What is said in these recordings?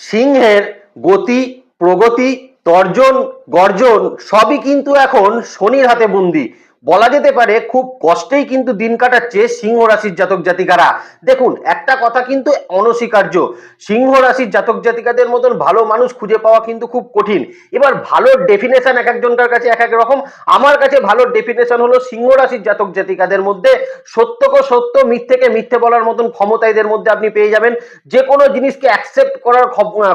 সিংহের গতি প্রগতি তর্জন গর্জন সবই কিন্তু এখন শনির হাতে বন্দি। বলা যেতে পারে খুব কষ্টেই কিন্তু দিন কাটাচ্ছে সিংহ রাশির জাতক জাতিকারা। দেখুন, একটা কথা কিন্তু অনস্বীকার্য। সিংহ রাশির জাতক জাতিকাদের মতন ভালো মানুষ খুঁজে পাওয়া কিন্তু খুব কঠিন। এবার ভালো ডেফিনেশন এক একজনকার কাছে এক এক রকম। আমার কাছে ভালো ডেফিনেশন হলো সিংহ রাশির জাতক জাতিকাদের মধ্যে সত্যকে সত্য, মিথ্যেকে মিথ্যে বলার মতন ক্ষমতা এদের মধ্যে আপনি পেয়ে যাবেন। যে কোনো জিনিসকে অ্যাকসেপ্ট করার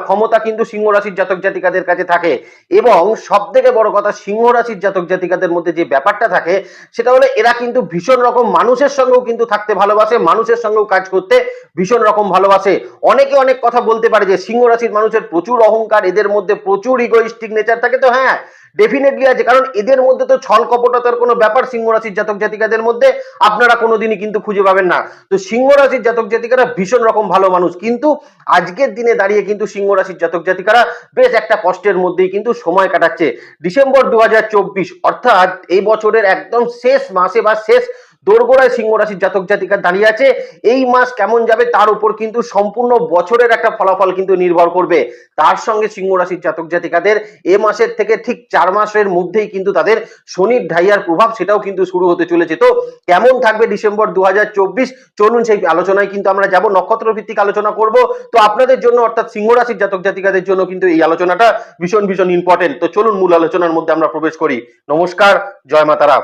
ক্ষমতা কিন্তু সিংহ রাশির জাতক জাতিকাদের কাছে থাকে। এবং সব থেকে বড় কথা, সিংহ রাশির জাতক জাতিকাদের মধ্যে যে ব্যাপারটা থাকে সেটা হলো এরা কিন্তু ভীষণ রকম মানুষের সঙ্গেও কিন্তু থাকতে ভালোবাসে, মানুষের সঙ্গেও কাজ করতে ভীষণ রকম ভালোবাসে। অনেকে অনেক কথা বলতে পারে যে সিংহ রাশির মানুষের প্রচুর অহংকার, এদের মধ্যে প্রচুর ইগোইস্টিক নেচার থাকে। তো হ্যাঁ ডেফিনেটলি আছে, কারণ এদের মধ্যে তো ছল কপটতার কোনো ব্যাপার সিংহ রাশির জাতক জাতিকাদের মধ্যে আপনারা কোনোদিনই কিন্তু খুঁজে পাবেন না। তো সিংহ রাশির জাতক জাতিকারা ভীষণ রকম ভালো মানুষ, কিন্তু আজকের দিনে দাঁড়িয়ে কিন্তু সিংহ রাশির জাতক জাতিকারা বেশ একটা কষ্টের মধ্যেই কিন্তু সময় কাটাচ্ছে। ডিসেম্বর দু হাজার চব্বিশ, অর্থাৎ এই বছরের একদম শেষ মাসে বা শেষ দোরগোড়ায় সিংহ রাশির জাতক জাতিকা দাঁড়িয়ে আছে। এই মাস কেমন যাবে তার উপর কিন্তু সম্পূর্ণ বছরের একটা ফলাফল কিন্তু নির্ভর করবে। তার সঙ্গে সিংহ রাশির জাতক জাতিকাদের এ মাসের থেকে ঠিক চার মাসের মধ্যেই কিন্তু তাদের শনির ঢাইয়ার প্রভাব সেটাও কিন্তু শুরু হতে চলেছে। তো কেমন থাকবে ডিসেম্বর দুহাজার চব্বিশ? চলুন সেই আলোচনায় কিন্তু আমরা যাব। নক্ষত্র ভিত্তিক আলোচনা করব। তো আপনাদের জন্য অর্থাৎ সিংহ রাশির জাতক জাতিকাদের জন্য কিন্তু এই আলোচনাটা ভীষণ ভীষণ ইম্পর্টেন্ট তো চলুন মূল আলোচনার মধ্যে আমরা প্রবেশ করি। নমস্কার, জয় মাতারা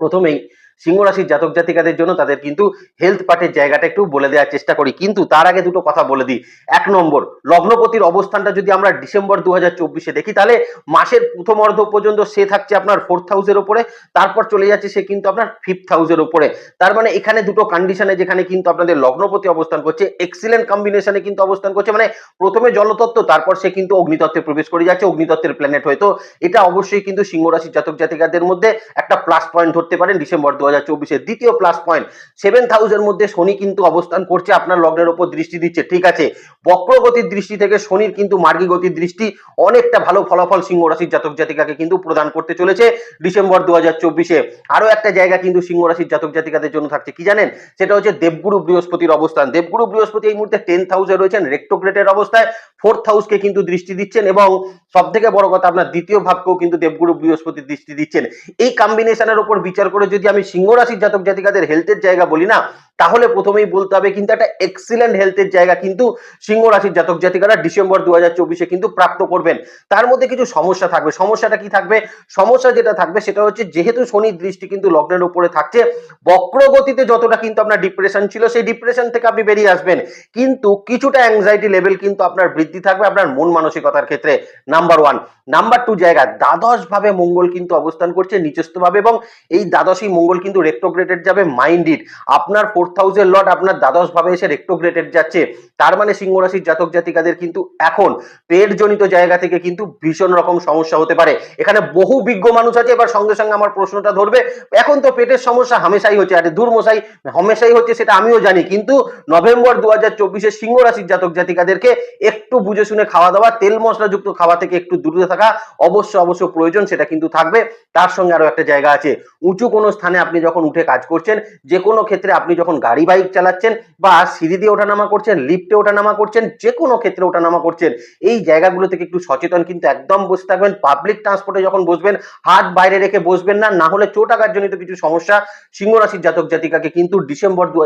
প্রথমেই সিংহ রাশির জাতক জাতিকাদের জন্য তাদের কিন্তু হেলথ পার্টের জায়গাটা একটু বলে দেওয়ার চেষ্টা করি। কিন্তু তার আগে দুটো কথা বলে দিই। এক নম্বর, লগ্নপতির অবস্থানটা যদি আমরা ডিসেম্বর দু হাজার দেখি, তাহলে মাসের প্রথম অর্ধ পর্যন্ত সে থাকছে আপনার ফোর্থ হাউসের উপরে, তারপর চলে যাচ্ছে সে কিন্তু আপনার ফিফথ হাউসের উপরে। তার মানে এখানে দুটো কন্ডিশনে যেখানে কিন্তু আপনাদের লগ্নপতি অবস্থান করছে এক্সিলেন্ট কম্বিনেশনে কিন্তু অবস্থান করছে মানে প্রথমে জলতত্ত্ব, তারপর সে কিন্তু অগ্নিতত্ত্বে প্রবেশ করে যাচ্ছে, অগ্নিতত্ত্বের প্ল্যানেট হয়তো। এটা অবশ্যই কিন্তু সিংহ রাশির জাতক জাতিকাদের মধ্যে একটা প্লাস পয়েন্ট ধরতে পারেন ডিসেম্বর দু হাজার চব্বিশের দ্বিতীয় প্লাস পয়েন্ট সেভেন্থ হাউসের মধ্যে শনি কিন্তু অবস্থান করছে, আপনার লগ্নের উপর দৃষ্টি দিচ্ছে, ঠিক আছে? বক্রগতির দৃষ্টি থেকে শনির কিন্তু মার্গী গতির দৃষ্টি অনেকটা ভালো ফলাফল সিংহ রাশির জাতক জাতিকাকে কিন্তু প্রদান করতে চলেছে ডিসেম্বর দু হাজার চব্বিশে। আরও একটা জায়গা কিন্তু সিংহ রাশির জাতক জাতিকাদের জন্য থাকছে, কি জানেন? সেটা হচ্ছে দেবগুরু বৃহস্পতির অবস্থান। দেবগুরু বৃহস্পতি এই মুহূর্তে টেন্থ হাউসে রয়েছেন রেক্টোগ্রেটের অবস্থায়। ফোর্থ হাউসকে কিন্তু দৃষ্টি দিচ্ছেন এবং সব থেকে বড় কথা আপনার দ্বিতীয় ভাবকেও কিন্তু দেবগুরু বৃহস্পতি দৃষ্টি দিচ্ছেন। এই কম্বিনেশনের উপর বিচার করে যদি আমি সিংহ রাশির জাতক জাতিকাদের হেলথের জায়গা বলি না তাহলে প্রথমেই বলতে হবে কিন্তু একটা এক্সিলেন্ট হেলথের জায়গা কিন্তু সিংহ রাশির জাতক জাতিকারা ডিসেম্বর দু হাজার কিন্তু প্রাপ্ত করবেন। তার মধ্যে কিছু সমস্যা থাকবে। সমস্যাটা কি থাকবে? সমস্যা যেটা থাকবে সেটা হচ্ছে যেহেতু শনির দৃষ্টি কিন্তু লগ্নের উপরে থাকছে, বক্রগতিতে যতটা কিন্তু আপনার ডিপ্রেশন ছিল সেই ডিপ্রেশন থেকে আপনি বেরিয়ে আসবেন। কিন্তু কিছুটা অ্যাংজাইটি লেভেল কিন্তু আপনার বৃদ্ধি থাকবে আপনার মন মানসিকতার ক্ষেত্রে। নাম্বার ওয়ান নাম্বার টু জায়গা দ্বাদশ ভাবে মঙ্গল কিন্তু অবস্থান করছে নিচস্থ ভাবে এবং এই দ্বাদশই মঙ্গল কিন্তু রেক্টোগ্রেটেড যাবে মাইন্ডেড আপনার ফোর্থ হাউসের লট আপনার দ্বাদশ ভাবে এসে রেক্টোগ্রেটেড যাচ্ছে। তার মানে সিংহ রাশির জাতক জাতিকাদের কিন্তু এখন পেট জনিত জায়গা থেকে কিন্তু ভীষণ রকম সমস্যা হতে পারে। এখানে বহু বিজ্ঞ মানুষ আছে, এবার সঙ্গে সঙ্গে আমার প্রশ্নটা ধরবে। এখন তো পেটের সমস্যা হামেশাই হচ্ছে, আরে দূর মশাই হামেশাই হচ্ছে সেটা আমিও জানি। কিন্তু নভেম্বর দু হাজার চব্বিশে সিংহ রাশির জাতক জাতিকাদেরকে একটু বুঝে শুনে খাওয়া দাওয়া, তেল মশলাযুক্ত খাওয়া থেকে একটু দূরে থাকা অবশ্য অবশ্য প্রয়োজন, সেটা কিন্তু থাকবে। তার সঙ্গে আরও একটা জায়গা আছে। উঁচু কোনো স্থানে আপনি যখন উঠে কাজ করছেন যে কোনো ক্ষেত্রে আপনি যখন গাড়ি বাইক চালাচ্ছেন বা সিঁড়ি দিয়ে ওঠানামা করছেন লিফটে ওঠানামা করছেন যে কোনো ক্ষেত্রে ওঠানামা করছেন, এই জায়গাগুলো থেকে একটু সচেতন কিন্তু একদম বসে থাকবেন। পাবলিক ট্রান্সপোর্টে যখন বসবেন, হাত বাইরে রেখে বসবেন না না হলে চোট আঘাতজনিত কিছু সমস্যা সিংহ রাশির জাতক জাতিকাকে কিন্তু ডিসেম্বর দু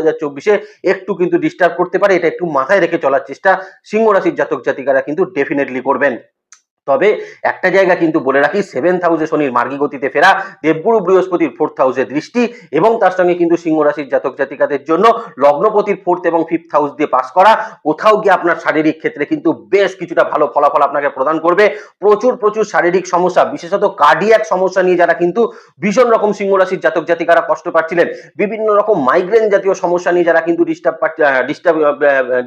একটু কিন্তু ডিস্টার্ব করতে পারে। এটা একটু মাথায় রেখে চলার চেষ্টা সিংহ রাশির জাতক জাতিকারা কিন্তু ডেফিনেটলি করবেন। তবে একটা জায়গা কিন্তু বলে রাখি সেভেন্থ হাউসে শনির মার্গী গতিতে ফেরা, দেবগুরু বৃহস্পতির ফোর্থ হাউসে দৃষ্টি এবং তার সঙ্গে কিন্তু সিংহ রাশির জাতক জাতিকাদের জন্য লগ্নপতির ফোর্থ এবং ফিফথ হাউস দিয়ে পাস করা, কোথাও গিয়ে আপনার শারীরিক ক্ষেত্রে কিন্তু বেশ কিছুটা ভালো ফলাফল আপনাকে প্রদান করবে। প্রচুর প্রচুর শারীরিক সমস্যা, বিশেষত কার্ডিয়াক সমস্যা নিয়ে যারা কিন্তু ভীষণ রকম সিংহ রাশির জাতক জাতিকারা কষ্ট পাচ্ছিলেন, বিভিন্ন রকম মাইগ্রেন জাতীয় সমস্যা নিয়ে যারা কিন্তু ডিস্টার্ব ডিস্টার্ব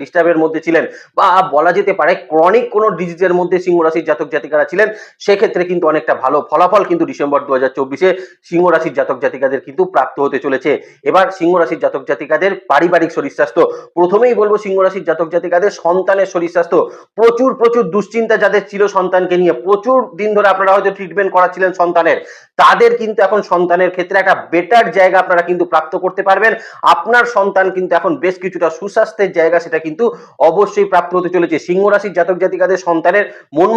ডিস্টার্বের মধ্যে ছিলেন, বা বলা যেতে পারে ক্রনিক কোনো ডিজিজের মধ্যে সিংহ রাশির জাতক জাতিকারা ছিলেন, সেক্ষেত্রে কিন্তু অনেকটা ভালো ফলাফল কিন্তু ডিসেম্বর দু হাজার চব্বিশে সিংহ রাশির জাতক জাতিকাদের কিন্তু প্রাপ্ত হতে চলেছে। এবার সিংহ রাশির জাতক জাতিকাদের পারিবারিক শরীর স্বাস্থ্য, প্রথমেই বলব সিংহ রাশির জাতক জাতিকাদের সন্তানের শরীর স্বাস্থ্য। প্রচুর প্রচুর দুশ্চিন্তা যাদের ছিল সন্তানকে নিয়ে, প্রচুর দিন ধরে আপনারা হয়তো ট্রিটমেন্ট করাচ্ছিলেন সন্তানের। তাদের কিন্তু এখন সন্তানের ক্ষেত্রে একটা বেটার জায়গা আপনারা কিন্তু প্রাপ্ত করতে পারবেন। আপনার সন্তান কিন্তু এখন বেশ কিছুটা সুস্বাস্থ্যের জায়গা সেটা কিন্তু অবশ্যই প্রাপ্ত হতে চলেছে। সিংহ রাশির জাতক জাতিকাদের সন্তানের মন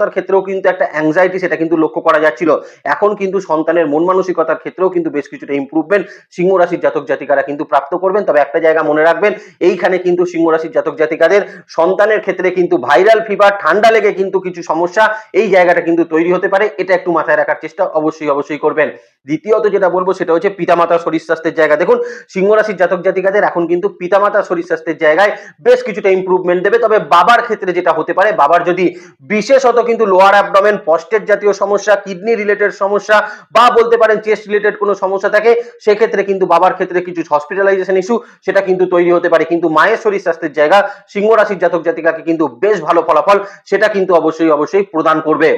মানসিকতার ক্ষেত্রেও কিন্তু একটা অ্যাংজাইটি সেটা কিন্তু লক্ষ্য করা যাচ্ছিল। এখন কিন্তু সন্তানের মন মানসিকতার ক্ষেত্রেও কিন্তু বেশ কিছুটা ইম্প্রুভমেন্ট সিংহ রাশির জাতক জাতিকারা কিন্তু প্রাপ্ত করবেন। তবে একটা জায়গা মনে রাখবেন, এইখানে কিন্তু সিংহ রাশির জাতক জাতিকাদের সন্তানের ক্ষেত্রে কিন্তু ভাইরাল ফিভার ঠান্ডা লেগে কিন্তু কিছু সমস্যা, এই জায়গাটা কিন্তু তৈরি হতে পারে। এটা একটু মাথায় রাখার চেষ্টা অবশ্যই অবশ্যই করবেন। দ্বিতীয়ত যেটা বলব সেটা হচ্ছে পিতামাতার শরীর স্বাস্থ্যের জায়গা। দেখুন, সিংহ রাশির জাতক জাতিকাদের এখন কিন্তু পিতামাতার শরীর স্বাস্থ্যের জায়গায় বেশ কিছুটা ইম্প্রুভমেন্ট দেবে। তবে বাবার ক্ষেত্রে যেটা হতে পারে, বাবার যদি বিশেষত কিন্তু লোয়ার অ্যাবডোমেন পস্টের জাতীয় সমস্যা কিডনি রিলেটেড সমস্যা বা বলতে পারেন চেস্ট রিলেটেড কোনো সমস্যা থাকে, সেক্ষেত্রে কিন্তু বাবার ক্ষেত্রে কিছু হসপিটালাইজেশন ইস্যু সেটা কিন্তু তৈরি হতে পারে। কিন্তু মায়ের শরীর স্বাস্থ্যের জায়গা, সিংহ রাশির জাতক জাতিকাকে কিন্তু বেশ ভালো ফলাফল সেটা কিন্তু অবশ্যই অবশ্যই প্রদান করবে।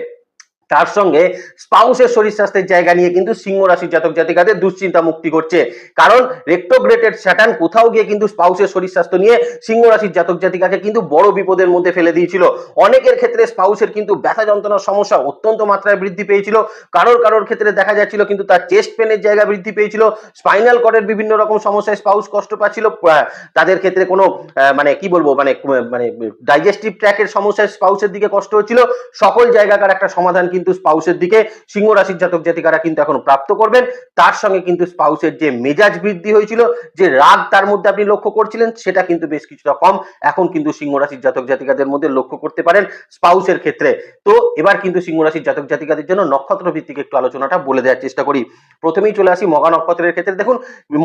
তার সঙ্গে স্পাউসের শরীর স্বাস্থ্যের জায়গা নিয়ে কিন্তু সিংহ রাশির জাতক জাতিকাদের দুশ্চিন্তা মুক্তি করছে। কারণ রেক্টোগ্রেটেড স্যাটার্ন কোথাও গিয়ে কিন্তু স্পাউসের শরীর স্বাস্থ্য নিয়ে সিংহ রাশির জাতক জাতিকাকে কিন্তু বড় বিপদের মধ্যে ফেলে দিয়েছিল। অনেকের ক্ষেত্রে স্পাউসের কিন্তু ব্যথা যন্ত্রণার সমস্যা অত্যন্ত মাত্রায় বৃদ্ধি পেয়েছিল। কারোর কারোর ক্ষেত্রে দেখা যাচ্ছিল কিন্তু তার চেস্ট পেনের জায়গা বৃদ্ধি পেয়েছিল। স্পাইনাল কর্ডের বিভিন্ন রকম সমস্যায় স্পাউস কষ্ট পাচ্ছিল। তাদের ক্ষেত্রে কোনো মানে কি বলব মানে মানে ডাইজেস্টিভ ট্র্যাকের সমস্যায় স্পাউসের দিকে কষ্ট হচ্ছিল। সকল জায়গাকার একটা সমাধান কিন্তু স্পাউসের দিকে সিংহ রাশির জাতক জাতিকারা কিন্তু এখন প্রাপ্ত করবেন। তার সঙ্গে কিন্তু স্পাউসের যে মেজাজ বৃদ্ধি হয়েছিল, যে রাগ তার মধ্যে আপনি লক্ষ্য করছিলেন, সেটা কিন্তু বেশ কিছুটা কম। এখন কিন্তু সিংহ রাশির জাতক জাতিকাদের মধ্যে লক্ষ্য করতে পারেন স্পাউসের ক্ষেত্রে। তো এবার কিন্তু সিংহ রাশির জাতক জাতিকাদের জন্য নক্ষত্র ভিত্তিক একটু আলোচনাটা বলে দেওয়ার চেষ্টা করি। প্রথমেই চলে আসি মগা নক্ষত্রের ক্ষেত্রে। দেখুন,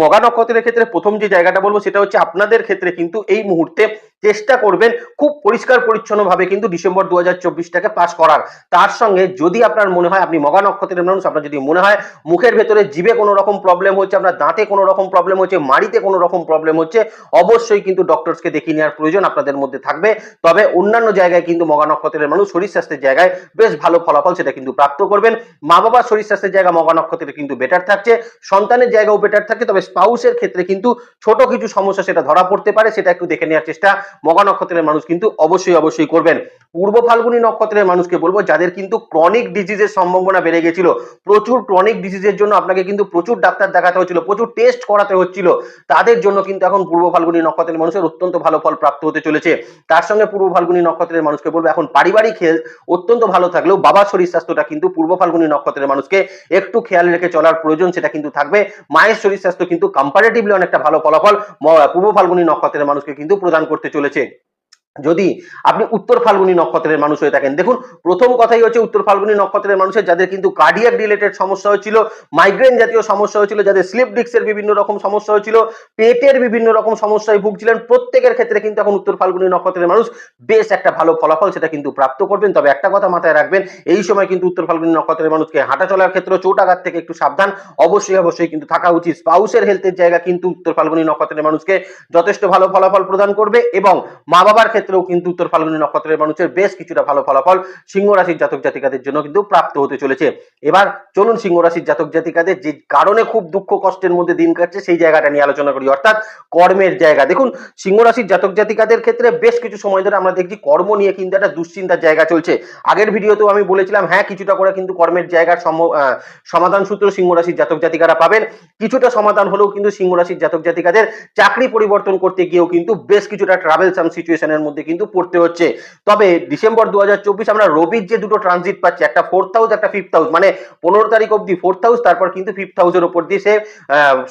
মগা নক্ষত্রের ক্ষেত্রে প্রথম যে জায়গাটা বলব, সেটা হচ্ছে আপনাদের ক্ষেত্রে কিন্তু এই মুহূর্তে চেষ্টা করবেন খুব পরিষ্কার পরিচ্ছন্ন ভাবে কিন্তু ডিসেম্বর দু হাজার চব্বিশটাকে পাস করার। তার সঙ্গে যদি আপনার মনে হয়, আপনি মগা নক্ষত্রের মানুষ, আপনার যদি মনে হয় মুখের ভেতরে জিভে কোনো রকম প্রবলেম হচ্ছে, আপনার দাঁতে কোনো রকম প্রবলেম হচ্ছে, মাড়িতে কোনো রকম প্রবলেম হচ্ছে, অবশ্যই কিন্তু ডক্টরসকে দেখিয়ে নেওয়ার প্রয়োজন আপনাদের মধ্যে থাকবে। তবে অন্যান্য জায়গায় কিন্তু মগা নক্ষত্রের মানুষ শরীর স্বাস্থ্যের জায়গায় বেশ ভালো ফলাফল সেটা কিন্তু প্রাপ্ত করবেন। মা বাবার শরীর স্বাস্থ্যের জায়গা মগা নক্ষত্রে কিন্তু বেটার থাকছে, সন্তানের জায়গাও বেটার থাকে তবে স্পাউসের ক্ষেত্রে কিন্তু ছোট কিছু সমস্যা সেটা ধরা পড়তে পারে, সেটা একটু দেখে নেওয়ার চেষ্টা মগা নক্ষত্রের মানুষ কিন্তু অবশ্যই অবশ্যই করবেন। পূর্ব ফাল্গুনী নক্ষত্রের মানুষকে বলব, যাদের কিন্তু ক্রনিক ডিজিজের সম্ভাবনা বেড়ে গেছিল। প্রচুর ক্রনিক ডিজিজের জন্য আপনাকে কিন্তু প্রচুর ডাক্তার দেখাতে হচ্ছিল, প্রচুর টেস্ট করাতে হচ্ছিল। তাদের জন্য কিন্তু এখন পূর্ব ফাল্গুনী নক্ষত্রের মানুষের অত্যন্ত ভালো ফল প্রাপ্ত হতে চলেছে। তার সঙ্গে পূর্ব ফাল্গুনী নক্ষত্রের মানুষকে বলব, এখন পারিবারিক হেলথ অত্যন্ত ভালো থাকলেও বাবার শরীর স্বাস্থ্যটা কিন্তু পূর্ব ফাল্গুনি নক্ষত্রের মানুষকে একটু খেয়াল রেখে চলার প্রয়োজন সেটা কিন্তু থাকবে। মায়ের শরীর স্বাস্থ্য কিন্তু কম্পারেটিভলি অনেকটা ভালো ফলাফল পূর্ব ফাল্গুনি নক্ষত্রের মানুষকে কিন্তু প্রদান করতে চলেছে। যদি আপনি উত্তর ফাল্গুনি নক্ষত্রের মানুষ হয়ে থাকেন, দেখুন প্রথম কথাই হচ্ছে উত্তর ফাল্গুনি নক্ষত্রের মানুষের যাদের কিন্তু কার্ডিয়াক রিলেটেড সমস্যা হয়েছিল মাইগ্রেন জাতীয় সমস্যা হয়েছিল, যাদের স্লিপ ডিস্কের বিভিন্ন রকম সমস্যা হয়েছিল, পেটের বিভিন্ন রকম সমস্যায় ভুগছিলেন, প্রত্যেকের ক্ষেত্রে কিন্তু এখন উত্তর ফাল্গুনি নক্ষত্রের মানুষ বেশ একটা ভালো ফলাফল সেটা কিন্তু প্রাপ্ত করবেন। তবে একটা কথা মাথায় রাখবেন, এই সময় কিন্তু উত্তর ফাল্গুনি নক্ষত্রের মানুষকে হাঁটা চলার ক্ষেত্রে, চোট আঘাত থেকে একটু সাবধান, অবশ্যই অবশ্যই কিন্তু থাকা উচিত। স্পাউসের হেলথের জায়গা কিন্তু উত্তর ফাল্গুনি নক্ষত্রের মানুষকে যথেষ্ট ভালো ফলাফল প্রদান করবে এবং মা বাবার ক্ষেত্রেও কিন্তু উত্তর ফাল্গুনী নক্ষত্রের মানুষের বেশ কিছুটা ভালো ফলাফল সিংহ রাশির জাতক জাতিকাদের জন্য কিন্তু প্রাপ্ত হতে চলেছে। এবার চলুন সিংহ রাশির জাতক জাতিকাদের যে কারণে খুব দুঃখ কষ্টের মধ্যে দিন কাটছে সেই জায়গাটা নিয়ে আলোচনা করি। অর্থাৎ কর্মের জায়গা। দেখুন, সিংহ রাশির জাতক জাতিকাদের ক্ষেত্রে বেশ কিছু সময় ধরে আমরা দেখছি কর্ম নিয়ে কিন্তু একটা দুশ্চিন্তার জায়গা চলছে। আগের ভিডিওতেও আমি বলেছিলাম হ্যাঁ কিছুটা করে কিন্তু কর্মের জায়গার সমাধান সূত্র সিংহ রাশির জাতক জাতিকারা পাবেন। কিছুটা সমাধান হলেও কিন্তু সিংহ রাশির জাতক জাতিকাদের চাকরি পরিবর্তন করতে গিয়েও কিন্তু বেশ কিছুটা ট্রাভেল সাম সিচুয়েশনের মধ্যে কিন্তু পড়তে হচ্ছে। তবে ডিসেম্বর দু হাজার চব্বিশ আমরা রবির যে দুটো ট্রানজিট পাচ্ছি, একটা ফোর্থ হাউস একটা ফিফথ হাউস মানে পনেরো তারিখ অব্দি ফোর্থ হাউস তারপর কিন্তু ফিফথ হাউসের উপর দিয়ে সে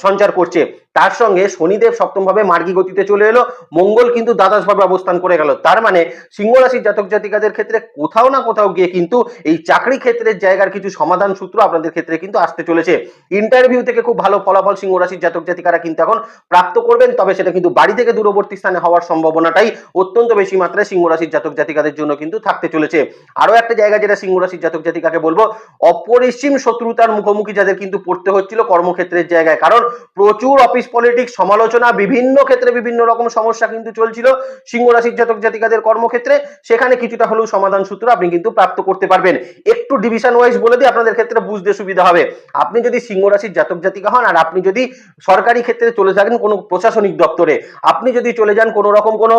সঞ্চার করছে। তার সঙ্গে শনিদেব সপ্তম ভাবে মার্গী গতিতে চলে এলো। মঙ্গল কিন্তু দ্বাদশ ভাবে অবস্থান করে গেল। তার মানে সিংহ রাশির জাতক জাতিকাদের ক্ষেত্রে কোথাও না কোথাও গিয়ে কিন্তু এই চাকরি ক্ষেত্রের জায়গার কিছু সমাধান সূত্র আপনাদের ক্ষেত্রে কিন্তু আসতে চলেছে। ইন্টারভিউ থেকে খুব ভালো ফলাফল সিংহ রাশির জাতক জাতিকারা কিন্তু এখন প্রাপ্ত করবেন। তবে সেটা কিন্তু বাড়ি থেকে দূরবর্তী স্থানে হওয়ার সম্ভাবনাটাই অত্যন্ত বেশি মাত্রায় সিংহ রাশির জাতক জাতিকাদের জন্য কিন্তু থাকতে চলেছে। আরও একটা জায়গা যেটা সিংহ রাশির জাতক জাতিকাকে বলব, অপরিসীম শত্রুতার মুখোমুখি যাদের কিন্তু পড়তে হচ্ছিল কর্মক্ষেত্রের জায়গায়। কারণ প্রচুর অফিস অফিস পলিটিক্স সমালোচনা, বিভিন্ন ক্ষেত্রে বিভিন্ন রকম সমস্যা কিন্তু চলছিল। সিংহ রাশির জাতক জাতিকাদের কর্মক্ষেত্রে সেখানে কিছুটা হলেও সমাধান সূত্র আপনি কিন্তু প্রাপ্ত করতে পারবেন। একটু ডিভিশন ওয়াইজ বলে দিই আপনাদের ক্ষেত্রে বুঝতে সুবিধা হবে। আপনি যদি সিংহ রাশির জাতক জাতিকা হন আর আপনি যদি সরকারি ক্ষেত্রে চলে থাকেন কোনো প্রশাসনিক দপ্তরে, আপনি যদি চলে যান কোনো রকম কোনো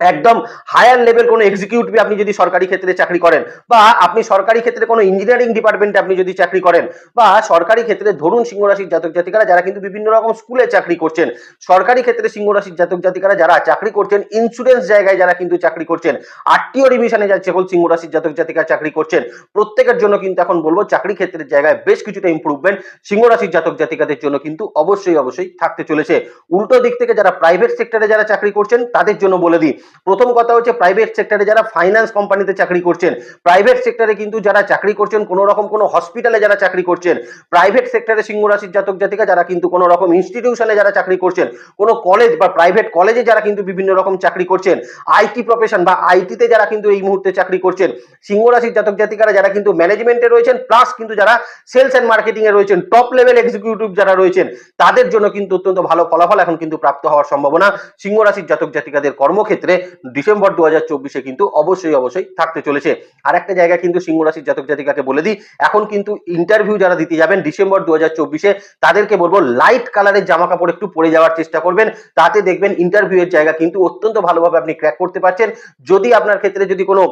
একদম হায়ার লেভেল কোনো এক্সিকিউটিভ আপনি যদি সরকারি ক্ষেত্রে চাকরি করেন বা আপনি সরকারি ক্ষেত্রে কোনো ইঞ্জিনিয়ারিং ডিপার্টমেন্টে আপনি যদি চাকরি করেন বা সরকারি ক্ষেত্রে ধরুন সিংহরাশির জাতক জাতিকারা যারা কিন্তু বিভিন্ন রকম স্কুলে চাকরি করছেন, সরকারি ক্ষেত্রে সিংহরাশির জাতক জাতিকারা যারা চাকরি করছেন ইন্স্যুরেন্স জায়গায় যারা কিন্তু চাকরি করছেন আরটিও ডিভিশনে যা সকল সিংহরাশির জাতক জাতিকা চাকরি করছেন, প্রত্যেকের জন্য কিন্তু এখন বলব চাকরি ক্ষেত্রের জায়গায় বেশ কিছুটা ইম্প্রুভমেন্ট সিংহরাশির জাতক জাতিকাদের জন্য কিন্তু অবশ্যই অবশ্যই থাকতে চলেছে। উল্টো দিক থেকে যারা প্রাইভেট সেক্টরে যারা চাকরি করছেন, তাদের জন্য বলে দিই প্রথম কথা হচ্ছে প্রাইভেট সেক্টরে যারা ফাইন্যান্স কোম্পানিতে চাকরি করছেন প্রাইভেট সেক্টরে কিন্তু যারা চাকরি করছেন, কোনো রকম কোনো হসপিটালে যারা চাকরি করছেন প্রাইভেট সেক্টরে সিংহ রাশির জাতক জাতিকা যারা কিন্তু কোনো রকম ইনস্টিটিউশনে যারা চাকরি করছেন, কোনো কলেজ বা প্রাইভেট কলেজে যারা কিন্তু বিভিন্ন রকম চাকরি করছেন আইটি প্রফেশন বা আইটিতে যারা কিন্তু এই মুহূর্তে চাকরি করছেন, সিংহ রাশির জাতক জাতিকারা যারা কিন্তু ম্যানেজমেন্টে রয়েছেন প্লাস কিন্তু যারা সেলস অ্যান্ড মার্কেটিংয়ে রয়েছেন টপ লেভেল এক্সিকিউটিভ যারা রয়েছেন, তাদের জন্য কিন্তু অত্যন্ত ভালো ফলাফল এখন কিন্তু প্রাপ্ত হওয়ার সম্ভাবনা সিংহ রাশির জাতক জাতিকাদের কর্মক্ষেত্রে। ডিসেম্বর দু হাজার চব্বিশে কিন্তু অবশ্যই অবশ্যই থাকতে চলেছে। আর একটা জায়গা কিন্তু সিংহ রাশির জাতক জাতিকাকে বলে দিই, এখন কিন্তু ইন্টারভিউ যারা দিতে যাবেন ডিসেম্বর দু হাজার চব্বিশে, তাদেরকে বলব লাইট কালারের জামা কাপড় একটু পরে যাওয়ার চেষ্টা করবেন। তাতে দেখবেন ইন্টারভিউ এর জায়গা কিন্তু অত্যন্ত ভালোভাবে আপনি ক্র্যাক করতে পারছেন। যদি আপনার ক্ষেত্রে যদি কোনো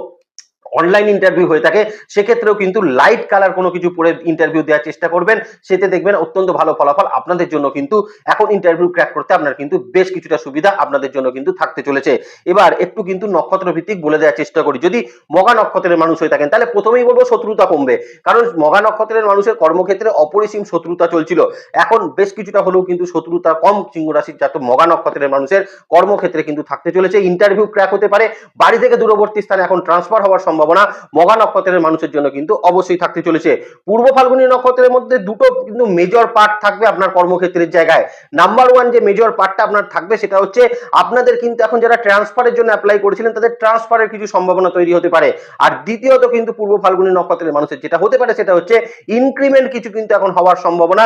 অনলাইন ইন্টারভিউ হয়ে থাকে, সেক্ষেত্রেও কিন্তু লাইট কালার কোনো কিছু পরে ইন্টারভিউ দেওয়ার চেষ্টা করবেন। সেতে দেখবেন অত্যন্ত ভালো ফলাফল আপনাদের জন্য কিন্তু এখন ইন্টারভিউ ক্র্যাক করতে আপনার কিন্তু বেশ কিছুটা সুবিধা আপনাদের জন্য কিন্তু থাকতে চলেছে। এবার একটু কিন্তু নক্ষত্র ভিত্তিক বলে দেওয়ার চেষ্টা করি। যদি মগা নক্ষত্রের মানুষ হয়ে থাকেন, তাহলে প্রথমেই বলব শত্রুতা কমবে। কারণ মগা নক্ষত্রের মানুষের কর্মক্ষেত্রে অপরিসীম শত্রুতা চলছিল। এখন বেশ কিছুটা হলেও কিন্তু শত্রুতা কম সিংহ রাশির যাতে মগা নক্ষত্রের মানুষের কর্মক্ষেত্রে কিন্তু থাকতে চলেছে। ইন্টারভিউ ক্র্যাক হতে পারে। বাড়ি থেকে দূরবর্তী স্থানে এখন ট্রান্সফার হওয়ার সম্ভাবনা। মগা নক্ষত্রের মানুষের জন্য কিন্তু অবশ্যই থাকতে চলেছে। পূর্ব ফাল্গুনী নক্ষত্রের মধ্যে দুটো কিন্তু মেজর পার্ট থাকবে আপনার কর্মক্ষেত্রের জায়গায়। নাম্বার ওয়ান যে মেজর পার্টটা আপনার থাকবে সেটা হচ্ছে, আপনাদের কিন্তু এখন যারা ট্রান্সফারের জন্য অ্যাপ্লাই করেছিলেন, তাদের ট্রান্সফারের কিছু সম্ভাবনা তৈরি হতে পারে। আর দ্বিতীয়ত কিন্তু পূর্ব ফাল্গুনী নক্ষত্রের মানুষের যেটা হতে পারে সেটা হচ্ছে ইনক্রিমেন্ট কিছু কিন্তু এখন হওয়ার সম্ভাবনা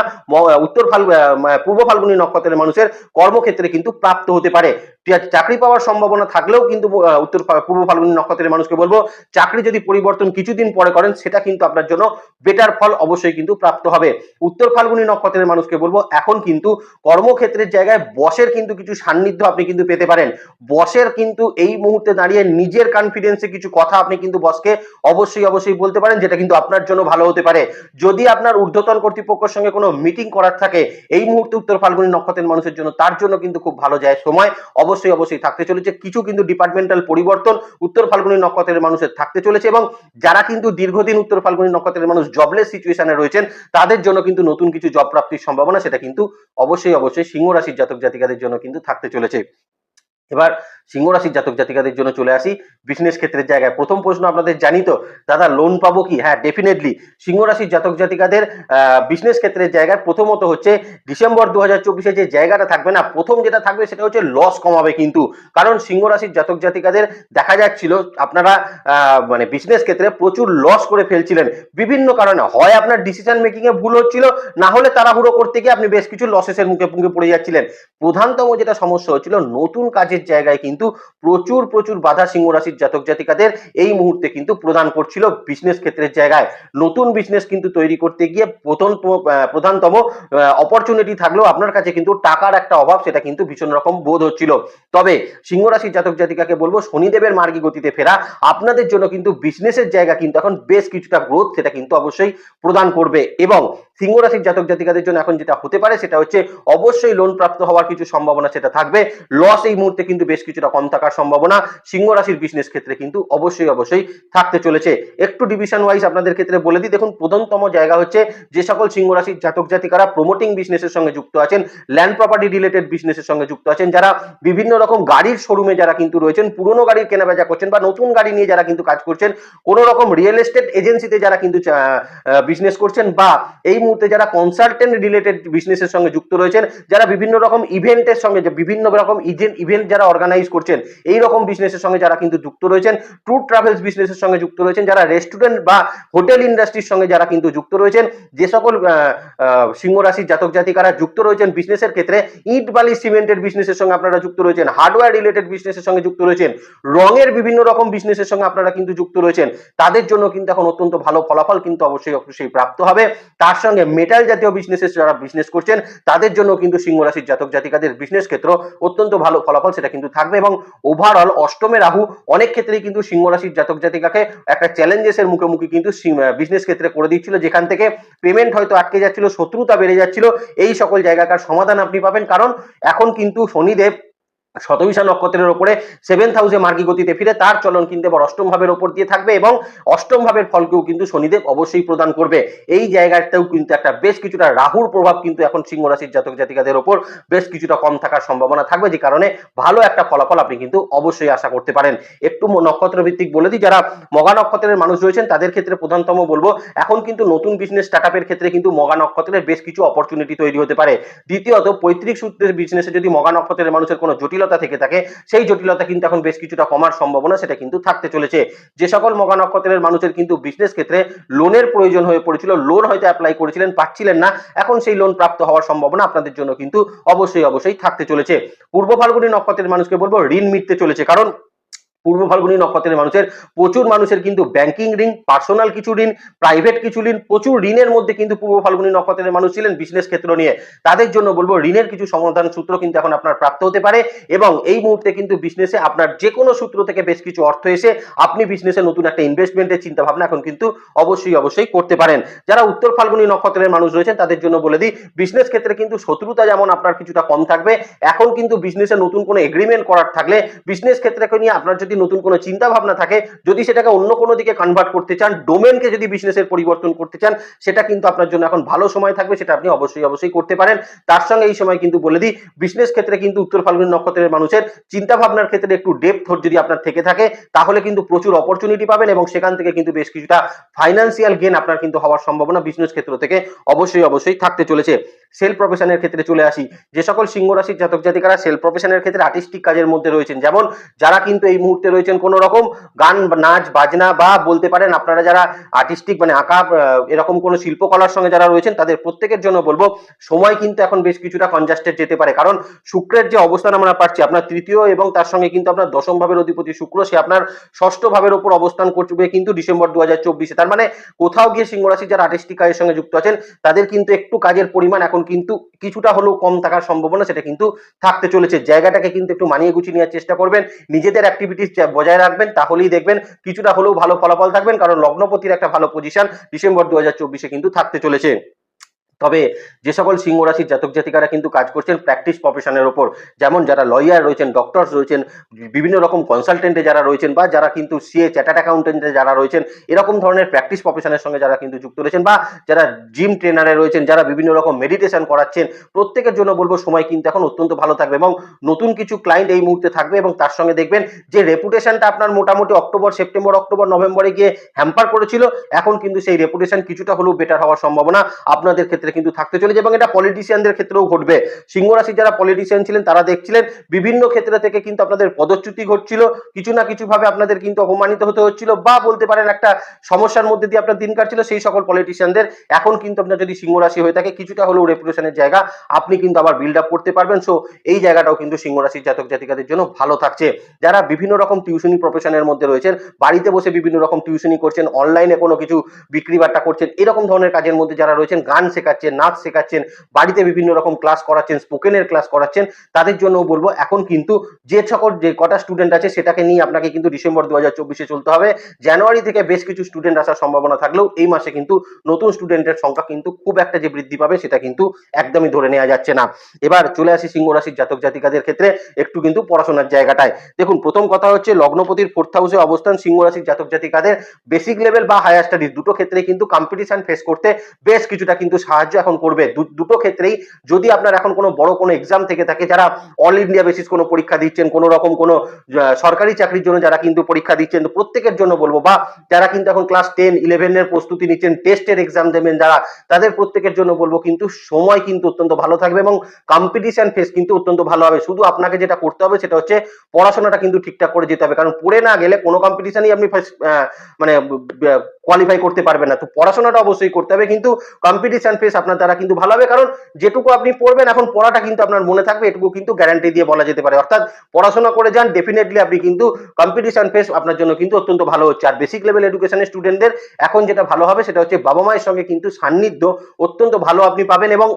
উত্তর ফাল্গু পূর্ব ফাল্গুনী নক্ষত্রের মানুষের কর্মক্ষেত্রে কিন্তু প্রাপ্ত হতে পারে। চাকরি পাওয়ার সম্ভাবনা থাকলেও কিন্তু উত্তর পূর্ব ফাল্গুনী নক্ষত্রের মানুষকে বলব, চাকরি যদি পরিবর্তন কিছুদিন পরে করেন, সেটা কিন্তু আপনার জন্য বেটার ফল অবশ্যই কিন্তু প্রাপ্ত হবে। উত্তর ফাল্গুনী নক্ষত্রের মানুষকে বলব, এখন কিন্তু কর্মক্ষেত্রের জায়গায় বসের কিন্তু কিছু সান্নিধ্য আপনি কিন্তু পেতে পারেন। বসের কিন্তু এই মুহূর্তে দাঁড়িয়ে নিজের কনফিডেন্সে কিছু কথা আপনি কিন্তু বসকে অবশ্যই অবশ্যই বলতে পারেন, যেটা কিন্তু আপনার জন্য ভালো হতে পারে। যদি আপনার ঊর্ধ্বতন কর্তৃপক্ষের সঙ্গে কোনো মিটিং করার থাকে, এই মুহূর্তে উত্তর ফাল্গুনী নক্ষত্রের মানুষের জন্য তার জন্য কিন্তু খুব ভালো যায়। সময় অবশ্যই অবশ্যই অবশ্যই থাকতে চলেছে। কিছু কিন্তু ডিপার্টমেন্টাল পরিবর্তন উত্তর ফাল্গুনী নক্ষত্রের মানুষের থাকতে চলেছে এবং যারা কিন্তু দীর্ঘদিন উত্তর ফাল্গুনি নক্ষত্রের মানুষ জবলেস সিচুয়েশনে রয়েছেন, তাদের জন্য কিন্তু নতুন কিছু জব প্রাপ্তির সম্ভাবনা, সেটা কিন্তু অবশ্যই অবশ্যই সিংহ রাশির জাতক জাতিকাদের জন্য কিন্তু থাকতে চলেছে। এবার সিংহ রাশির জাতক জাতিকাদের জন্য চলে আসি। বিজনেস ক্ষেত্রের জায়গায় প্রথম প্রশ্ন আপনাদের জানি তো, দাদা লোন পাবো কি? হ্যাঁ ডেফিনেটলি সিংহ রাশির জাতক জাতিকাদের বিজনেস ক্ষেত্রের জায়গায় প্রথমত হচ্ছে ডিসেম্বর দু হাজার যে জায়গাটা থাকবে না, প্রথম যেটা থাকবে সেটা হচ্ছে লস কমাবে কিন্তু। কারণ সিংহ রাশির জাতক জাতিকাদের দেখা যাচ্ছিল আপনারা মানে বিজনেস ক্ষেত্রে প্রচুর লস করে ফেলছিলেন। বিভিন্ন কারণে। হয় আপনার ডিসিশন মেকিং এ ভুল হচ্ছিল, না হলে তাড়াহুড়ো করতে গিয়ে আপনি বেশ কিছু লসেসের মুখে মুখে পড়ে যাচ্ছিলেন। প্রধানতম যেটা সমস্যা হচ্ছিল, নতুন কাজের জায়গায় কিন্তু প্রচুর প্রচুর বাধা সিংহ রাশির জাতক জাতিকাদের এই মুহূর্তে কিন্তু প্রদান করছিল বিজনেস ক্ষেত্রের জায়গায়। নতুন বিজনেস কিন্তু তৈরি করতে গিয়ে প্রথম প্রধানতম অপরচুনিটি থাকলেও আপনার কাছে কিন্তু টাকার একটা অভাব, সেটা কিন্তু ভীষণ রকম বোধ হচ্ছিল। তবে সিংহ রাশির জাতক জাতিকাকে বলব, শনিদেবের মার্গী গতিতে ফেরা, আপনাদের জন্য কিন্তু বিজনেসের জায়গা কিন্তু এখন বেশ কিছুটা গ্রোথ সেটা কিন্তু অবশ্যই প্রদান করবে। এবং সিংহ রাশির জাতক জাতিকাদের জন্য এখন যেটা হতে পারে, সেটা হচ্ছে অবশ্যই লোন প্রাপ্ত হওয়ার কিছু সম্ভাবনা সেটা থাকবে। লস এই মুহূর্তে কিন্তু বেশ কিছুটা কম থাকার সম্ভাবনা। সিংহ রাশির বিজনেস ক্ষেত্রে কিন্তু অবশ্যই অবশ্যই থাকতে চলেছে। একটু ডিভিশন ওয়াইজ আপনাদের ক্ষেত্রে বলে দিই, দেখুন প্রধানতম জায়গা হচ্ছে যে সকল সিংহ রাশির জাতক জাতিকারা প্রমোটিং বিজনেসের সঙ্গে যুক্ত আছেন ল্যান্ড প্রপার্টি রিলেটেড বিজনেসের সঙ্গে যুক্ত আছেন, যারা বিভিন্ন রকম গাড়ির শোরুমে যারা কিন্তু রয়েছেন, পুরনো গাড়ির কেনাবেচা করছেন বা নতুন গাড়ি নিয়ে যারা কিন্তু কাজ করছেন, কোনো রকম রিয়েল এস্টেট এজেন্সিতে যারা কিন্তু বিজনেস করছেন বা এই মুহূর্তে যারা কনসালটেন্ট রিলেটেড বিজনেসের সঙ্গে যুক্ত রয়েছেন, যারা বিভিন্ন রকম ইভেন্টের সঙ্গে বিভিন্ন রকম ইভেন্ট যারা অর্গানাইজ করছেন। এই রকম বিজনেসের সঙ্গে যারা কিন্তু যুক্ত রয়েছেন ট্যুর ট্রাভেলস বিজনেসের সঙ্গে যুক্ত রয়েছেন যারা রেস্টুরেন্ট বা হোটেল ইন্ডাস্ট্রির সঙ্গে যারা কিন্তু যুক্ত রয়েছেন যে সকল আহ, আহ, সিংহ রাশির জাতক জাতিকারা যুক্ত রয়েছেন বিজনেসের ক্ষেত্রে ইট বালি সিমেন্টের বিজনেসের সঙ্গে আপনারা যুক্ত রয়েছেন হার্ডওয়্যার রিলেটেড বিজনেসের সঙ্গে যুক্ত রয়েছেন রঙের বিভিন্ন রকম বিজনেসের সঙ্গে আপনারা কিন্তু যুক্ত রয়েছেন। তাদের জন্য কিন্তু এখন অত্যন্ত ভালো ফলাফল কিন্তু অবশ্যই অবশ্যই প্রাপ্ত হবে। তার সঙ্গে মেটাল জাতীয় বিজনেসের যারা বিজনেস করছেন তাদের জন্য কিন্তু সিংহ রাশির জাতক জাতিকাদের বিজনেস ক্ষেত্র অত্যন্ত ভালো ফলাফল সেটা কিন্তু থাকবে এবং ওভারঅল অষ্টমে রাহু অনেক ক্ষেত্রেই কিন্তু সিংহ রাশির জাতক জাতিকাকে একটা চ্যালেঞ্জেসের মুখোমুখি কিন্তু বিজনেস ক্ষেত্রে করে দিচ্ছিল। যেখান থেকে পেমেন্ট হয়তো আটকে যাচ্ছিল, শত্রুতা বেড়ে যাচ্ছিল। এই সকল জায়গাকার সমাধান আপনি পাবেন। কারণ এখন কিন্তু শনিদেব শতবিশা নক্ষত্রের ওপরে সেভেন্থ হাউসে মার্গী গতিতে ফিরে তার চলন কিন্তু এবার অষ্টম ভাবের ওপর দিয়ে থাকবে এবং অষ্টম ভাবের ফলকেও কিন্তু শনিদেব অবশ্যই প্রদান করবে। এই জায়গাটাও কিন্তু একটা বেশ কিছুটা রাহুর প্রভাব কিন্তু এখন সিংহ রাশির জাতক জাতিকাদের ওপর বেশ কিছুটা কম থাকার সম্ভাবনা থাকবে, যে কারণে ভালো একটা ফলাফল আপনি কিন্তু অবশ্যই আশা করতে পারেন। একটু নক্ষত্র ভিত্তিক বলে দিই, যারা মগা নক্ষত্রের মানুষ রয়েছেন, তাদের ক্ষেত্রে প্রধানতম বলব, এখন কিন্তু নতুন বিজনেস স্টার্ট ক্ষেত্রে কিন্তু মগা নক্ষত্রের বেশ কিছু অপরচুনিটি তৈরি হতে পারে। দ্বিতীয়ত, পৈতৃক সূত্রের বিজনেসে যদি মগা নক্ষত্রের মানুষের কোনো জটিলতা থেকে থাকে। সেই জটিলতা কিন্তু এখন বেশ কিছুটা কমার সম্ভাবনা সেটা কিন্তু থাকতে চলেছে। যে সকল মগা নক্ষত্রের মানুষের কিন্তু বিজনেস ক্ষেত্রে লোনের প্রয়োজন হয়ে পড়েছিল। লোন হয়তো অ্যাপ্লাই করেছিলেন, পাচ্ছিলেন না। এখন সেই লোন প্রাপ্ত হওয়ার সম্ভাবনা আপনাদের জন্য কিন্তু অবশ্যই অবশ্যই থাকতে চলেছে। পূর্ব ফাল্গুনী নক্ষত্রের মানুষকে বলব, ঋণ মিটতে চলেছে। কারণ পূর্ব ফাল্গুনী নক্ষত্রের মানুষের, প্রচুর মানুষের কিন্তু ব্যাংকিং ঋণ পার্সোনাল কিছু ঋণ প্রাইভেট কিছু ঋণ, প্রচুর ঋণের মধ্যে কিন্তু পূর্ব ফাল্গুনী নক্ষত্রের মানুষ ছিলেন বিজনেস ক্ষেত্র নিয়ে। তাদের জন্য বলব, ঋণের কিছু সমাধান সূত্র কিন্তু এখন আপনার প্রাপ্ত হতে পারে এবং এই মুহূর্তে কিন্তু বিজনেসে আপনার যে কোনো সূত্র থেকে বেশ কিছু অর্থ এসে আপনি বিজনেসে নতুন একটা ইনভেস্টমেন্টের চিন্তা ভাবনা এখন কিন্তু অবশ্যই অবশ্যই করতে পারেন। যারা উত্তর ফাল্গুনী নক্ষত্রের মানুষ রয়েছেন, তাদের জন্য বলে দিই বিজনেস ক্ষেত্রে কিন্তু শত্রুতা যেমন আপনার কিছুটা কম থাকবে, এখন কিন্তু বিজনেসে নতুন কোনো এগ্রিমেন্ট করার থাকলে বিজনেস ক্ষেত্রকে নিয়ে আপনার যদি নতুন কোনো চিন্তা ভাবনা থাকে, যদি সেটাকে অন্য কোনো দিকে কনভার্ট করতে চান ডোমেনকে যদি বিজনেসের পরিবর্তন করতে চান, সেটা কিন্তু আপনার জন্য এখন ভালো সময় থাকবে, সেটা আপনি অবশ্যই অবশ্যই করতে পারেন। তার সঙ্গে এই সময় কিন্তু বলে দিই বিজনেস ক্ষেত্রে কিন্তু উত্তর ফাল্গুনী নক্ষত্রের মানুষের চিন্তা ভাবনার ক্ষেত্রে একটু ডেপথ যদি আপনার থেকে থাকে, তাহলে কিন্তু প্রচুর অপরচুনিটি পাবেন এবং সেখান থেকে কিন্তু বেশ কিছুটা ফাইন্যান্সিয়াল গেন আপনার কিন্তু হওয়ার সম্ভাবনা বিজনেস ক্ষেত্র থেকে অবশ্যই অবশ্যই থাকতে চলেছে। সেল প্রফেশনের ক্ষেত্রে চলে আসি। যে সকল সিংহ রাশির জাতক জাতিকারা সেল প্রফেশনের ক্ষেত্রে আর্টিস্টিক কাজের মধ্যে রয়েছেন, যেমন যারা কিন্তু এই মুহূর্তে রয়েছেন কোনো রকম গান, নাচ, বাজনা বা বলতে পারেন আপনারা যারা আর্টিস্টিক মানে আঁকা এরকম কোনো শিল্পকলার সঙ্গে যারা রয়েছেন তাদের প্রত্যেকের জন্য বলব, সময় কিন্তু এখন বেশ কিছুটা কনজাস্টেড যেতে পারে। কারণ শুক্রের যে অবস্থান আমরা পাচ্ছি আপনার তৃতীয় এবং তার সঙ্গে কিন্তু আপনার দশম ভাবের অধিপতি শুক্র, সে আপনার ষষ্ঠ ভাবের উপর অবস্থান করবে কিন্তু ডিসেম্বর দু হাজার চব্বিশে। তার মানে কোথাও গিয়ে সিংহ রাশি যারা আর্টিস্টিক কাজের সঙ্গে যুক্ত আছেন, তাদের কিন্তু একটু কাজের পরিমাণ এখন কিন্তু কিছুটা হলেও কম থাকার সম্ভাবনা, সেটা কিন্তু থাকতে চলেছে। জায়গাটাকে কিন্তু একটু মানিয়ে গুছিয়ে নেওয়ার চেষ্টা করবেন। নিজেদের অ্যাক্টিভিটিস বজায় রাখবেন, তাহলেই দেখবেন কিছুটা হলেও ভালো ফলাফল থাকবেন, কারণ লগ্নপতির একটা ভালো পজিশন ডিসেম্বর দু কিন্তু থাকতে চলেছে। তবে যে সকল সিংহ রাশির জাতক জাতিকারা কিন্তু কাজ করছেন প্র্যাকটিস প্রফেশনের ওপর। যেমন যারা লয়ার রয়েছেন ডক্টরস রয়েছেন, বিভিন্ন রকম কনসালটেন্টে যারা রয়েছেন বা যারা কিন্তু সিএ চ্যাটার্ড অ্যাকাউন্টেন্টে যারা রয়েছেন, এরকম ধরনের প্র্যাকটিস প্রফেশনের সঙ্গে যারা কিন্তু যুক্ত রয়েছেন বা যারা জিম ট্রেনারে রয়েছেন, যারা বিভিন্ন রকম মেডিটেশন করাচ্ছেন, প্রত্যেকের জন্য বলব সময় কিন্তু এখন অত্যন্ত ভালো থাকবে এবং নতুন কিছু ক্লায়েন্ট এই মুহূর্তে থাকবে এবং তার সঙ্গে দেখবেন যে রেপুটেশনটা আপনার মোটামুটি অক্টোবর, সেপ্টেম্বর, অক্টোবর, নভেম্বরে গিয়ে হ্যাম্পার করেছিল, এখন কিন্তু সেই রেপুটেশন কিছুটা হলেও বেটার হওয়ার সম্ভাবনা। আপনাদের ক্ষেত্রে কিন্তু থাকতে চলেছে এবং এটা পলিটিশিয়ানদের ক্ষেত্রেও ঘটবে। সিংহ রাশির যারা পলিটিশিয়ান ছিলেন, তারা দেখছিলেন বিভিন্ন ক্ষেত্রে থেকে কিন্তু আপনাদের পদচ্যুতি ঘটছিল, কিছু না কিছু ভাবে আপনাদের কিন্তু অপমানিত হতে হচ্ছিল বা বলতে পারেন একটা সমস্যার মধ্যে দিয়ে আপনার দিন কাটছিল, সেই সকল পলিটিশিয়ানদের এখন কিন্তু আপনার যদি সিংহ রাশি হয়ে থাকে, কিছুটা হলেও রেপুটেশনের জায়গা, আপনি কিন্তু আবার বিল্ড আপ করতে পারবেন। সো এই জায়গাটাও কিন্তু সিংহ রাশির জাতক জাতিকাদের জন্য ভালো থাকছে। যারা বিভিন্ন রকম টিউশনি প্রফেশনের মধ্যে রয়েছেন, বাড়িতে বসে বিভিন্ন রকম টিউশনি করছেন অনলাইনে কোনো কিছু বিক্রি বাট্টা করছেন, এরকম ধরনের কাজের মধ্যে যারা রয়েছেন, গান শেখাচ্ছেন, নাচ শেখাচ্ছেন, বাড়িতে বিভিন্ন রকম ক্লাস করাচ্ছেন স্পোকেনের ক্লাস করাচ্ছেন, তাদের জন্য বলব এখন কিন্তু যে সকল, যে কটা স্টুডেন্ট আছে সেটাকে নিয়ে আপনাকে কিন্তু ডিসেম্বর দু হাজার চব্বিশে চলতে হবে। জানুয়ারি থেকে বেশ কিছু স্টুডেন্ট আসার সম্ভাবনা থাকলেও এই মাসে কিন্তু নতুন স্টুডেন্টের সংখ্যা কিন্তু খুব একটা যে বৃদ্ধি পাবে সেটা কিন্তু একদমই ধরে নেওয়া যাচ্ছে না। এবার চলে আসি সিংহ রাশির জাতক জাতিকাদের ক্ষেত্রে, একটু কিন্তু পড়াশোনার জায়গাটায়। দেখুন, প্রথম কথা হচ্ছে লগ্নপতির ফোর্থ হাউসে অবস্থান সিংহ রাশির জাতক জাতিকাদের। বেসিক লেভেল বা হায়ার স্টাডিজ দুটো ক্ষেত্রে কিন্তু কম্পিটিশন ফেস করতে বেশ কিছুটা কিন্তু সাহায্য সাহায্য এখন করবে। দুটো ক্ষেত্রেই যদি আপনার এখন কোনো বড় কোনো এক্সাম থেকে থাকে, যারা অল ইন্ডিয়া বেসিস কোনো পরীক্ষা দিচ্ছেন, কোনো রকম কোনো সরকারি চাকরির জন্য যারা কিন্তু পরীক্ষা দিচ্ছেন, তো প্রত্যেকের জন্য বলব, বা যারা কিন্তু এখন ক্লাস টেন ইলেভেনের প্রস্তুতি নিচ্ছেন টেস্টের এক্সাম দেবেন যারা, তাদের প্রত্যেকের জন্য বলব কিন্তু সময় কিন্তু অত্যন্ত ভালো থাকবে এবং কম্পিটিশন ফেস কিন্তু অত্যন্ত ভালো হবে। শুধু আপনাকে যেটা করতে হবে সেটা হচ্ছে পড়াশোনাটা কিন্তু ঠিকঠাক করে যেতে হবে। কারণ পড়ে না গেলে কোনো কম্পিটিশনই আপনি মানে কোয়ালিফাই করতে পারবেন না। তো পড়াশোনাটা অবশ্যই করতে হবে কিন্তু কম্পিটিশন ফেস আপনার দ্বারা কিন্তু ভালো হবে, কারণ যেটুকু আপনি পড়বেন, এখন পড়াটা কিন্তু আপনার মনে থাকবে, এটুকু কিন্তু গ্যারান্টি দিয়ে বলা যেতে পারে। অর্থাৎ পড়াশোনা করে যান ডেফিনেটলি আপনি কিন্তু কম্পিটিশন ফেস আপনার জন্য কিন্তু অত্যন্ত ভালো হচ্ছে। আর বেসিক লেভেল এডুকেশনের স্টুডেন্টদের এখন যেটা ভালো হবে, সেটা হচ্ছে বাবা মায়ের সঙ্গে কিন্তু সান্নিধ্য অত্যন্ত ভালো আপনি পাবেন এবং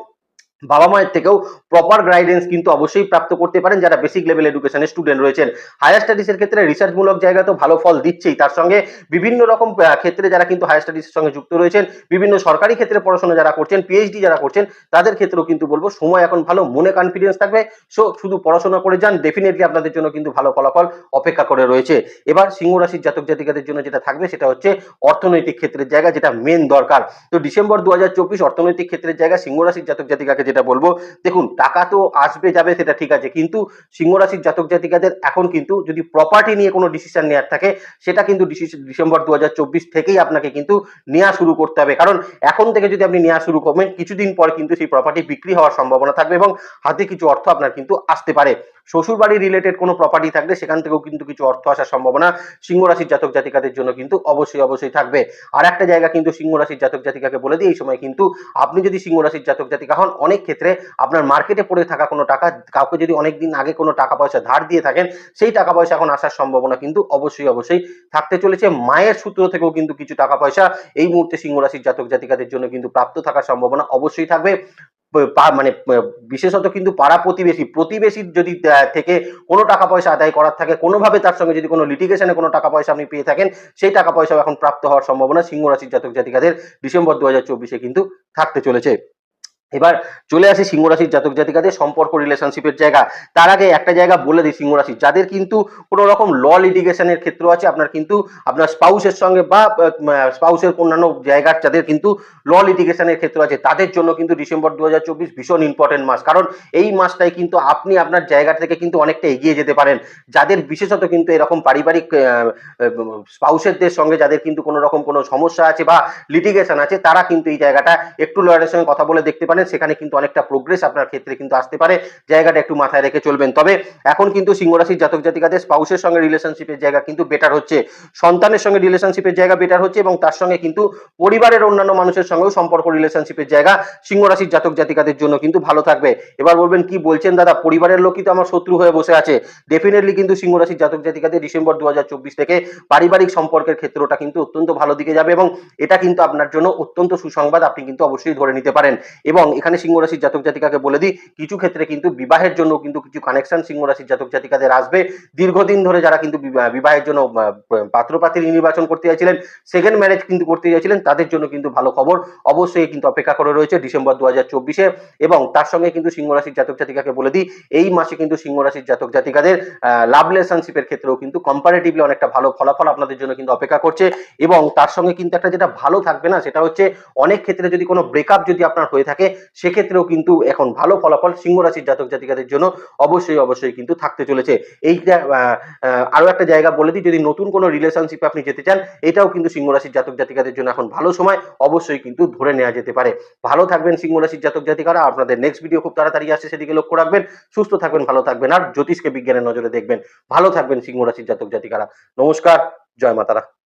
বাবা মায়ের থেকেও প্রপার গাইডেন্স কিন্তু অবশ্যই প্রাপ্ত করতে পারেন যারা বেসিক লেভেল এডুকেশনের স্টুডেন্ট রয়েছেন। হায়ার স্টাডিজের ক্ষেত্রে রিসার্চমূলক জায়গা তো ভালো ফল দিচ্ছেই। তার সঙ্গে বিভিন্ন রকম ক্ষেত্রে যারা কিন্তু হায়ার স্টাডিজের সঙ্গে যুক্ত রয়েছেন, বিভিন্ন সরকারি ক্ষেত্রে পড়াশোনা যারা করছেন পিএইচডি যারা করছেন, তাদের ক্ষেত্রেও কিন্তু বলব সময় এখন ভালো, মনে কনফিডেন্স থাকবে। সো, শুধু পড়াশোনা করে যান ডেফিনেটলি আপনাদের জন্য কিন্তু ভালো ফলাফল অপেক্ষা করে রয়েছে। এবার সিংহ রাশির জাতক জাতিকাদের জন্য যেটা থাকবে সেটা হচ্ছে অর্থনৈতিক ক্ষেত্রের জায়গা, যেটা মেন দরকার। তো ডিসেম্বর দু হাজার চব্বিশ অর্থনৈতিক ক্ষেত্রের জায়গা সিংহ রাশির জাতক জাতিকাকে যেটা বলব, দেখুন, টাকা তো আসবে, যাবে, সেটা ঠিক আছে, কিন্তু সিংহ রাশির জাতক জাতিকাদের এখন কিন্তু যদি প্রপার্টি নিয়ে কোনো ডিসিশন নেওয়ার থাকে, সেটা কিন্তু ডিসেম্বর দু হাজার চব্বিশ থেকেই আপনাকে কিন্তু নেওয়া শুরু করতে হবে। কারণ এখন থেকে যদি আপনি নেওয়া শুরু করবেন, কিছুদিন পর কিন্তু সেই প্রপার্টি বিক্রি হওয়ার সম্ভাবনা থাকবে এবং হাতে কিছু অর্থ আপনার কিন্তু আসতে পারে। শ্বশুর বাড়ি রিলেটেড কোনো প্রপার্টি থাকলে সেখান থেকেও কিন্তু কিছু অর্থ আসার সম্ভাবনা সিংহ রাশির জাতক জাতিকাদের জন্য কিন্তু অবশ্যই অবশ্যই থাকবে। আর একটা জায়গা কিন্তু সিংহ রাশির জাতক জাতিকাকে বলে দিই, এই সময় কিন্তু আপনি যদি সিংহ রাশির জাতক জাতিকা হন, অনেক ক্ষেত্রে আপনার মার্কেটে পড়ে থাকা কোনো টাকা, কাউকে যদি অনেক দিন আগে কোনো টাকা পয়সা ধার দিয়ে থাকেন, সেই টাকা পয়সা এখন আসার সম্ভাবনা কিন্তু অবশ্যই অবশ্যই থাকতে চলেছে। মায়ের সূত্র থেকেও কিন্তু কিছু টাকা পয়সা এই মুহূর্তে সিংহ রাশির জাতক জাতিকাদের জন্য কিন্তু প্রাপ্ত থাকার সম্ভাবনা অবশ্যই থাকবে। মানে বিশেষত কিন্তু পাড়া প্রতিবেশী, প্রতিবেশীর যদি থেকে কোনো টাকা পয়সা আদায় করার থাকে, কোনোভাবে তার সঙ্গে যদি কোনো লিটিগেশনে কোনো টাকা পয়সা আপনি পেয়ে থাকেন, সেই টাকা পয়সাও এখন প্রাপ্ত হওয়ার সম্ভাবনা সিংহ রাশির জাতক জাতিকাদের ডিসেম্বর দু হাজার চব্বিশে কিন্তু থাকতে চলেছে। এবার চলে আসি সিংহ রাশির জাতক জাতিকাদের সম্পর্ক রিলেশনশিপের জায়গা। তার আগে একটা জায়গা বলে দিই সিংহ রাশি যাদের কিন্তু কোনো রকম ল লিটিগেশনের ক্ষেত্র আছে, আপনার কিন্তু আপনার স্পাউসের সঙ্গে বা স্পাউসের অন্যান্য জায়গার যাদের কিন্তু ল লিটিগেশনের ক্ষেত্র আছে, তাদের জন্য কিন্তু ডিসেম্বর দু হাজার চব্বিশ ভীষণ ইম্পর্টেন্ট মাস। কারণ এই মাসটাই কিন্তু আপনি আপনার জায়গা থেকে কিন্তু অনেকটা এগিয়ে যেতে পারেন। যাদের বিশেষত কিন্তু এরকম পারিবারিক স্পাউসেরদের সঙ্গে যাদের কিন্তু কোনো রকম কোনো সমস্যা আছে বা লিটিগেশন আছে, তারা কিন্তু এই জায়গাটা একটু লয়ারের সঙ্গে কথা বলে দেখতে পারেন। সেখানে কিন্তু অনেকটা প্রোগ্রেস আপনার ক্ষেত্রে কিন্তু আসতে পারে। জায়গাটা একটু মাথায় রেখে চলবেন। তবে এখন কিন্তু সিংহ রাশির জাতক জাতিকাদের স্পাউসের সঙ্গে রিলেশনশিপের জায়গা কিন্তু বেটার হচ্ছে। সন্তানের সঙ্গে রিলেশনশিপের জায়গা বেটার হচ্ছে এবং তার সঙ্গে কিন্তু পরিবারের অন্যান্য মানুষের সঙ্গেও সম্পর্ক রিলেশনশিপের জায়গা সিংহ রাশির জাতক জাতিকাদের জন্য কিন্তু ভালো থাকবে। এবার বলবেন, কি বলছেন দাদা? পরিবারের লোকই তো আমার শত্রু হয়ে বসে আছে। ডেফিনেটলি কিন্তু সিংহ রাশির জাতক জাতিকাদের ডিসেম্বর দু হাজার চব্বিশ থেকে পারিবারিক সম্পর্কের ক্ষেত্রটা কিন্তু অত্যন্ত ভালো দিকে যাবে এবং এটা কিন্তু আপনার জন্য অত্যন্ত সুসংবাদ। আপনি কিন্তু অবশ্যই ধরে নিতে পারেন। এবং এখানে সিংহ রাশির জাতক জাতিকাকে বলে দিই, কিছু ক্ষেত্রে কিন্তু বিবাহের জন্য কিন্তু কিছু কানেকশন সিংহ রাশির জাতক জাতিকাদের আসবে। দীর্ঘদিন ধরে যারা কিন্তু বিবাহের জন্য পাত্রপাত্রী নির্বাচন করতে চাইছিলেন সেকেন্ড ম্যারেজ কিন্তু করতে চাইছিলেন, তাদের জন্য কিন্তু ভালো খবর। অবশ্যই কিন্তু অপেক্ষা করে রয়েছে ডিসেম্বর দু হাজার চব্বিশে এবং তার সঙ্গে কিন্তু সিংহ রাশির জাতক জাতিকাকে বলে দিই, এই মাসে কিন্তু সিংহ রাশির জাতক জাতিকাদের লাভ রিলেশনশিপের ক্ষেত্রেও কিন্তু কম্পারেটিভলি অনেকটা ভালো ফলাফল আপনাদের জন্য কিন্তু অপেক্ষা করছে এবং তার সঙ্গে কিন্তু একটা যেটা ভালো থাকবে না, সেটা হচ্ছে অনেক ক্ষেত্রে যদি কোনো ব্রেকআপ যদি আপনার হয়ে থাকে সেক্ষেত্রেও কিন্তু এখন ভালো ফলাফল সিংহ রাশির জাতক জাতিকাদের জন্য অবশ্যই অবশ্যই কিন্তু থাকতে চলেছে। এইটা আহ, আহ, আরও একটা জায়গা বলে দিই যদি নতুন কোনো রিলেশনশিপে আপনি যেতে চান এটাও কিন্তু সিংহ রাশির জাতক জাতিকাদের জন্য এখন ভালো সময় অবশ্যই কিন্তু ধরে নেওয়া যেতে পারে। ভালো থাকবেন সিংহ রাশির জাতক জাতিকারা আপনাদের নেক্সট ভিডিও খুব তাড়াতাড়ি আসছে সেদিকে লক্ষ্য রাখবেন সুস্থ থাকবেন ভালো থাকবেন আর জ্যোতিষকে বিজ্ঞানের নজরে দেখবেন। ভালো থাকবেন সিংহ রাশির জাতক জাতিকারা। নমস্কার জয় মাতারা।